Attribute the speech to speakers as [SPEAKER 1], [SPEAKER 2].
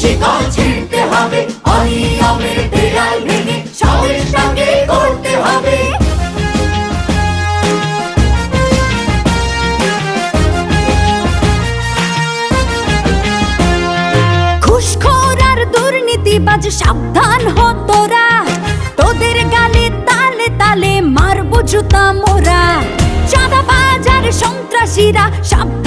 [SPEAKER 1] শিকল ছিঁড়তে হবে। অনিয়মের দেয়াল ভেঙে সবেশটাকে করতে হবে।
[SPEAKER 2] ঘুষখোর আর দুর্নীতিবাজ, সাবধান তোদের গালে তালে তালে মারবো জুতা মোরা। চাঁদাবাজ আর সন্ত্রাসীরা, সাবধান